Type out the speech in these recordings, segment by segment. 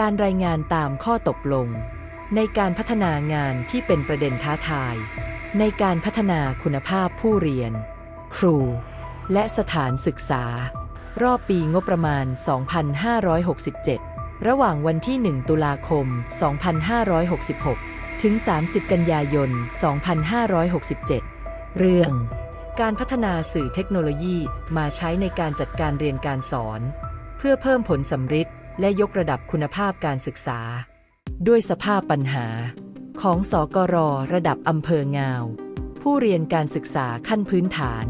การรายงานตามข้อตกลง ในการพัฒนางานที่เป็นประเด็นท้าทาย ในการพัฒนาคุณภาพผู้เรียน ครู และสถานศึกษา รอบปีงบประมาณ 2567 ระหว่างวันที่ 1 ตุลาคม 2566 ถึง 30 กันยายน 2567 เรื่อง การพัฒนาสื่อเทคโนโลยีมาใช้ในการจัดการเรียนการสอน เพื่อเพิ่มผลสำฤทธิ์ และยกระดับคุณภาพการศึกษา ด้วยสภาพปัญหา ของสกรระดับอำเภองาว ผู้เรียนการศึกษาขั้นพื้นฐาน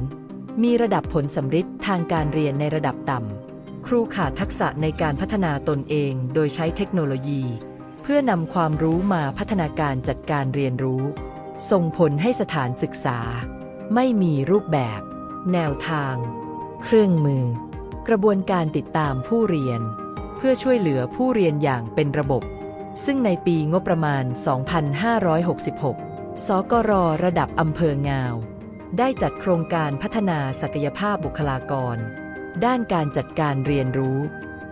มีระดับผลสำฤทธิ์ทางการเรียนในระดับต่ำ ครูขาดทักษะในการพัฒนาตนเองโดยใช้เทคโนโลยี เพื่อนำความรู้มาพัฒนาการจัดการเรียนรู้ ส่งผลให้สถานศึกษา ไม่มีรูปแบบ แนวทาง เครื่องมือ กระบวนการติดตามผู้เรียน พื่อช่วยเหลือผู้เรียนอย่างเป็นระบบ ซึ่งในปีงบประมาณ 2566 สกรระดับอำเภองาว ได้จัดโครงการพัฒนาศักยภาพบุคลากร ด้านการจัดการเรียนรู้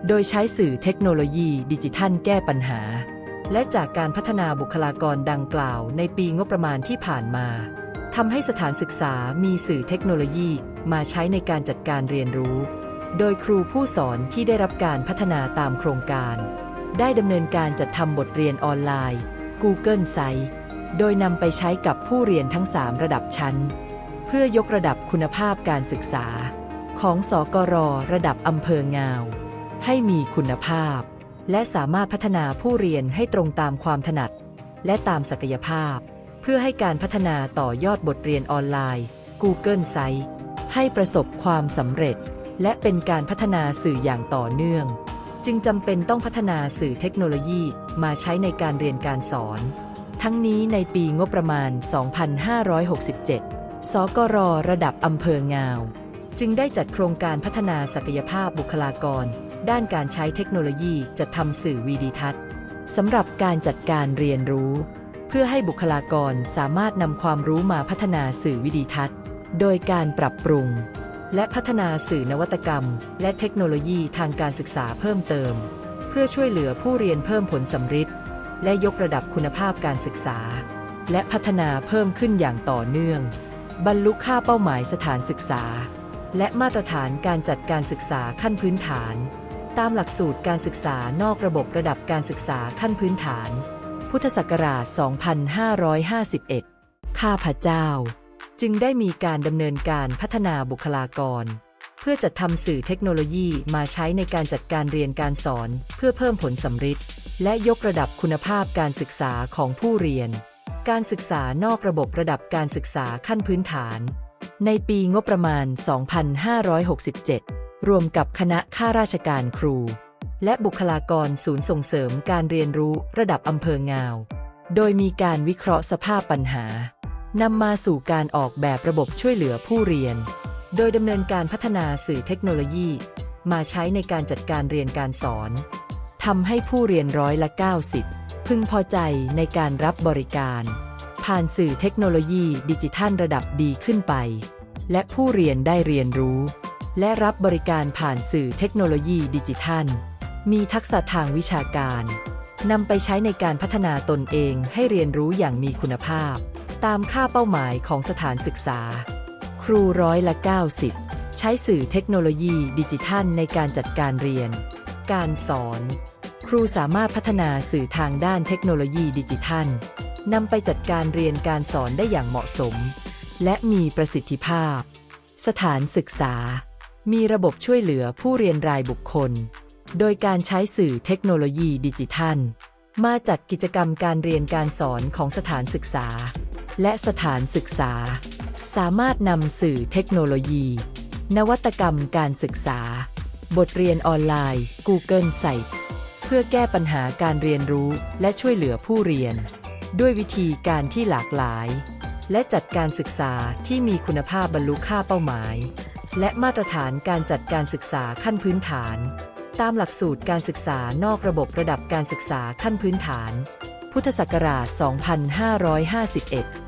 โดยใช้สื่อเทคโนโลยีดิจิทัลแก้ปัญหา และจากการพัฒนาบุคลากรดังกล่าว ในปีงบประมาณที่ผ่านมาทำให้สถานศึกษามีสื่อเทคโนโลยีมาใช้ในการจัดการเรียนรู้ โดยครูผู้สอนที่ได้รับการพัฒนาตามโครงการ ได้ดำเนินการจัดทำบทเรียนออนไลน์ Google Site โดยนำไปใช้กับผู้เรียนทั้ง 3 ระดับชั้น เพื่อยกระดับคุณภาพการศึกษา ของสกรระดับอำเภองาว ให้มีคุณภาพ และสามารถพัฒนาผู้เรียนให้ตรงตามความถนัด และตามศักยภาพ เพื่อให้การพัฒนาต่อยอดบทเรียนออนไลน์ Google Site ให้ประสบความสำเร็จ และเป็นการพัฒนาสื่ออย่างต่อเนื่อง จึงจำเป็นต้องพัฒนาสื่อเทคโนโลยีมาใช้ในการเรียนการสอน ทั้งนี้ในปีงบประมาณ 2567 สกรระดับอำเภองาว จึงได้จัดโครงการพัฒนาศักยภาพบุคลากร ด้านการใช้เทคโนโลยีจัดทำสื่อวีดีทัศน์สำหรับการจัดการเรียนรู้ เพื่อให้บุคลากรสามารถนำความรู้มาพัฒนาสื่อวิดีทัศน์ โดยการปรับปรุง และพัฒนาสื่อนวัตกรรม และเทคโนโลยีทางการศึกษาเพิ่มเติม เพื่อช่วยเหลือผู้เรียนเพิ่มผลสำฤทธิ์และยกระดับคุณภาพการศึกษา และพัฒนาเพิ่มขึ้นอย่างต่อเนื่อง บรรลุค่าเป้าหมายสถานศึกษา และมาตรฐานการจัดการศึกษาขั้นพื้นฐาน ตามหลักสูตรการศึกษานอกระบบระดับการศึกษาขั้นพื้นฐาน พุทธศักราช 2551 ข้าพเจ้า จึงได้มีการดำเนินการพัฒนาบุคลากร เพื่อจัดทำสื่อเทคโนโลยีมาใช้ในการจัดการเรียนการสอน เพื่อเพิ่มผลสำฤทธิ์และยกระดับคุณภาพการศึกษาของผู้เรียน การศึกษานอกระบบระดับการศึกษาขั้นพื้นฐาน ในปีงบประมาณ 2567 รวมกับคณะข้าราชการครู และบุคลากรศูนย์ส่งเสริมการเรียนรู้ระดับอำเภองาว โดยมีการวิเคราะห์สภาพปัญหา นำมาสู่การออกแบบระบบช่วยเหลือผู้เรียน โดยดำเนินการพัฒนาสื่อเทคโนโลยี มาใช้ในการจัดการเรียนการสอนทำให้ผู้เรียนร้อยละ 90 พึงพอใจในการรับบริการ ผ่านสื่อเทคโนโลยีดิจิทัลระดับดีขึ้นไป และผู้เรียนได้เรียนรู้ และรับบริการผ่านสื่อเทคโนโลยีดิจิทัล มีทักษะทางวิชาการนำไปใช้ในการพัฒนาตนเองให้เรียนรู้อย่างมีคุณภาพ ตามค่าเป้าหมายของสถานศึกษา ครูร้อยละ 90 ใช้สื่อเทคโนโลยีดิจิทัลในการจัดการเรียน การสอน ครูสามารถพัฒนาสื่อทางด้านเทคโนโลยีดิจิทัลนำไปจัดการเรียนการสอนได้อย่างเหมาะสม และมีประสิทธิภาพ สถานศึกษา มีระบบช่วยเหลือผู้เรียนรายบุคคล โดยการใช้สื่อเทคโนโลยีดิจิทัล มาจัดกิจกรรมการเรียนการสอนของสถานศึกษา และสถานศึกษา สามารถนำสื่อเทคโนโลยี นวัตกรรมการศึกษา บทเรียนออนไลน์ Google Sites เพื่อแก้ปัญหาการเรียนรู้และช่วยเหลือผู้เรียน ด้วยวิธีการที่หลากหลาย และจัดการศึกษาที่มีคุณภาพบรรลุค่าเป้าหมาย และมาตรฐานการจัดการศึกษาขั้นพื้นฐาน ตามหลักสูตรการศึกษานอกระบบระดับการศึกษาขั้นพื้นฐาน พุทธศักราช 2551